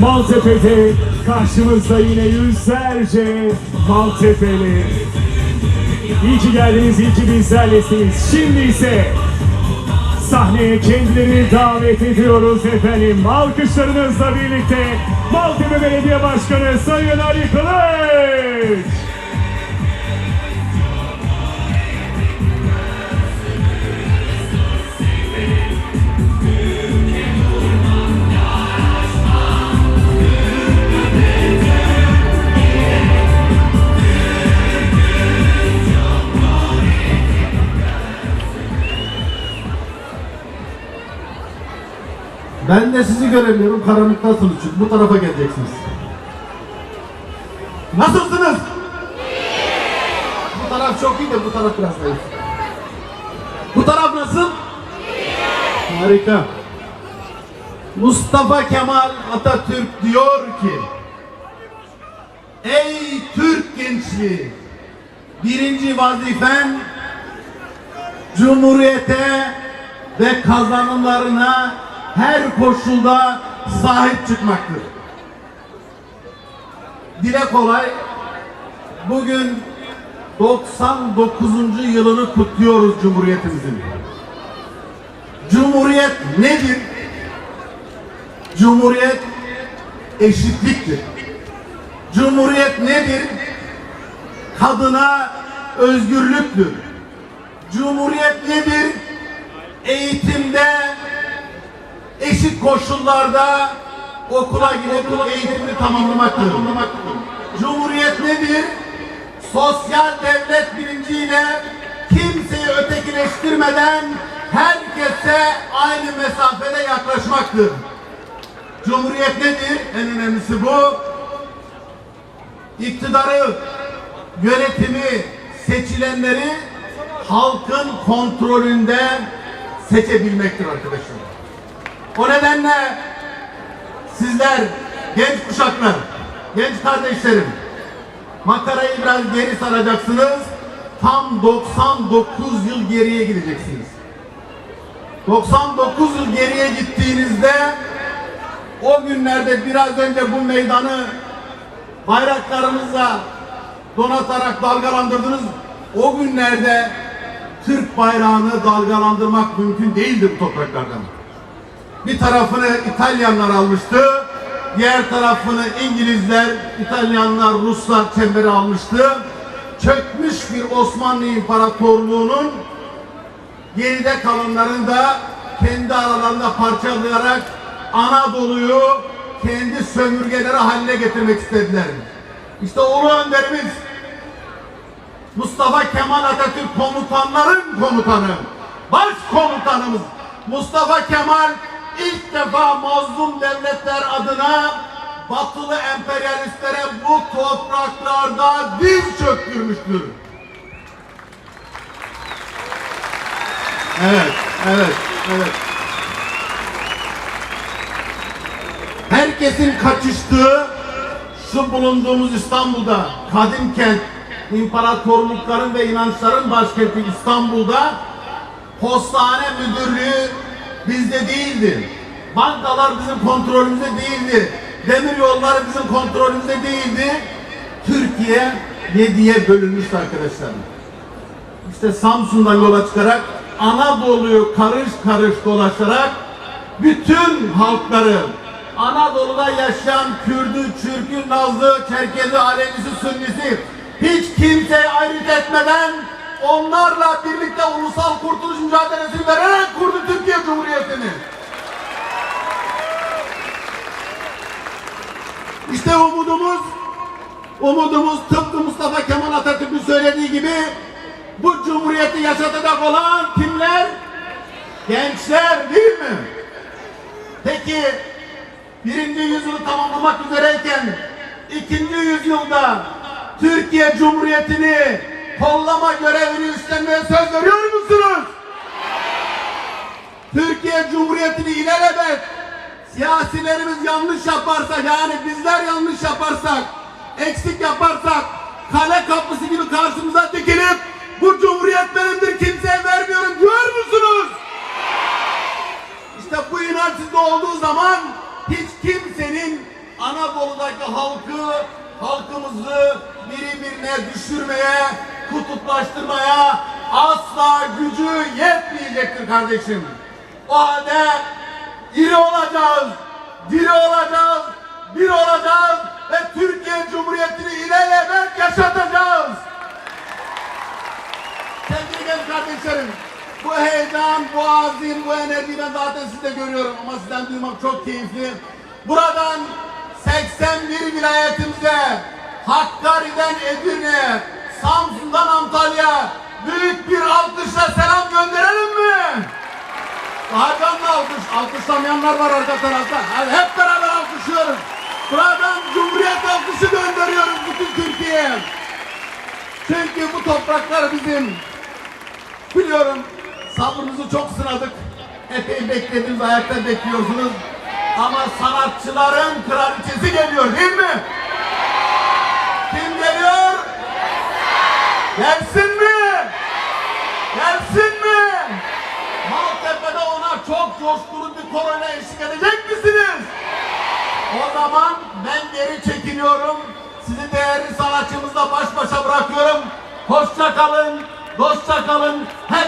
Maltepe'de karşımızda yine yüzlerce Maltepe'li. İyi ki geldiniz, iyi ki bizlerlesiniz. Şimdi ise sahneye kendilerini davet ediyoruz efendim. Alkışlarınızla birlikte Maltepe Belediye Başkanı Sayın Ali Kılıç. De sizi göremiyorum. Karanlıktasınız çünkü. Bu tarafa geleceksiniz. Nasılsınız? Bu taraf çok iyi de bu taraf biraz zayıf. Bu taraf nasıl? Harika. Mustafa Kemal Atatürk diyor ki Ey Türk gençliği birinci vazifen Cumhuriyete ve kazanımlarına her koşulda sahip çıkmaktır. Dile kolay bugün 99. yılını kutluyoruz Cumhuriyetimizin. Cumhuriyet nedir? Cumhuriyet eşitliktir. Cumhuriyet nedir? Kadına özgürlüktür. Cumhuriyet nedir? Eğitimde eşit koşullarda okula gidip eğitimini tamamlamaktır. Cumhuriyet nedir? Sosyal devlet bilinciyle kimseyi ötekileştirmeden herkese aynı mesafede yaklaşmaktır. Cumhuriyet nedir? En önemlisi bu. İktidarı, yönetimi, seçilenleri halkın kontrolünde seçebilmektir arkadaşlar. O nedenle sizler genç kuşaklar, genç kardeşlerim makarayı biraz geri saracaksınız. Tam 99 yıl geriye gideceksiniz. 99 yıl geriye gittiğinizde o günlerde biraz önce bu meydanı bayraklarımızla donatarak dalgalandırdınız. O günlerde Türk bayrağını dalgalandırmak mümkün değildi bu topraklardan. Bir tarafını İtalyanlar almıştı, diğer tarafını İngilizler, İtalyanlar, Ruslar çembere almıştı. Çökmüş bir Osmanlı İmparatorluğu'nun geride kalanlarını da kendi aralarında parçalayarak Anadolu'yu kendi sömürgeleri haline getirmek istediler. İşte Ulu Önderimiz Mustafa Kemal Atatürk komutanların komutanı, baş komutanımız Mustafa Kemal ilk defa mazlum devletler adına batılı emperyalistlere bu topraklarda diz çöktürmüştür. Evet, evet, evet. Herkesin kaçıştığı şu bulunduğumuz İstanbul'da kadim kent imparatorlukların ve inançların başkenti İstanbul'da postane müdürlüğü bizde değildi. Bankalar bizim kontrolümüzde değildi. Demir yolları bizim kontrolümüzde değildi. Türkiye yediye bölünmüştü arkadaşlar. İşte Samsun'dan yola çıkarak Anadolu'yu karış karış dolaşarak bütün halkları Anadolu'da yaşayan Kürdü, Çürkü, Nazlı, Çerkezi, Alevisi, Sünnisi hiç kimseyi ayrıt etmeden onlarla birlikte ulusal kurtuluş mücadelesi vererek kurdu Türkiye Cumhuriyeti'ni. İşte umudumuz, umudumuz tıpkı Mustafa Kemal Atatürk'ün söylediği gibi bu cumhuriyeti yaşatacak olan kimler? Gençler değil mi? Peki birinci yüzyılı tamamlamak üzereyken ikinci yüzyılda Türkiye Cumhuriyeti'ni kollama görevini üstlenmeye söz veriyor musunuz? Türkiye Cumhuriyeti'ni ilelebet siyasilerimiz yanlış yaparsa yani bizler yanlış yaparsak eksik yaparsak kale kapısı gibi karşımıza dikilip bu cumhuriyet benimdir kimseye vermiyorum diyor musunuz? İşte bu inanç sizde olduğu zaman hiç kimsenin Anadolu'daki halkı, halkımızı birbirine düşürmeye, kutuplaştırmaya asla gücü yetmeyecektir kardeşim. O halde iri olacağız, diri olacağız, bir olacağız ve Türkiye Cumhuriyeti'ni ilelebet yaşatacağız. Sevgili genç kardeşlerim, bu heyecan, bu azim, bu enerjiyi ben zaten sizde görüyorum ama sizden duymak çok keyifli. Buradan 81 vilayetimize, Hakkari'den Edirne, Samsun'dan Antalya büyük bir alkışla selam gönderelim mi? Hakan'la alkış, alkışlamayanlar var arka tarafta. Hadi hep beraber alkışlıyoruz. Buradan Cumhuriyet alkışı gönderiyoruz bütün Türkiye'ye. Çünkü bu topraklar bizim. Biliyorum sabrınızı çok sınadık. Epey beklediniz, ayakta bekliyorsunuz. Ama sanatçıların kraliçesi geliyor değil mi? Kim geliyor? Gelsin mi? Gelsin mi? Maltepe'de ona çok coşkulu bir koroyla eşlik edecek misiniz? O zaman ben geri çekiliyorum. Sizi değerli sanatçımızla baş başa bırakıyorum. Hoşça kalın, dostça kalın. Hep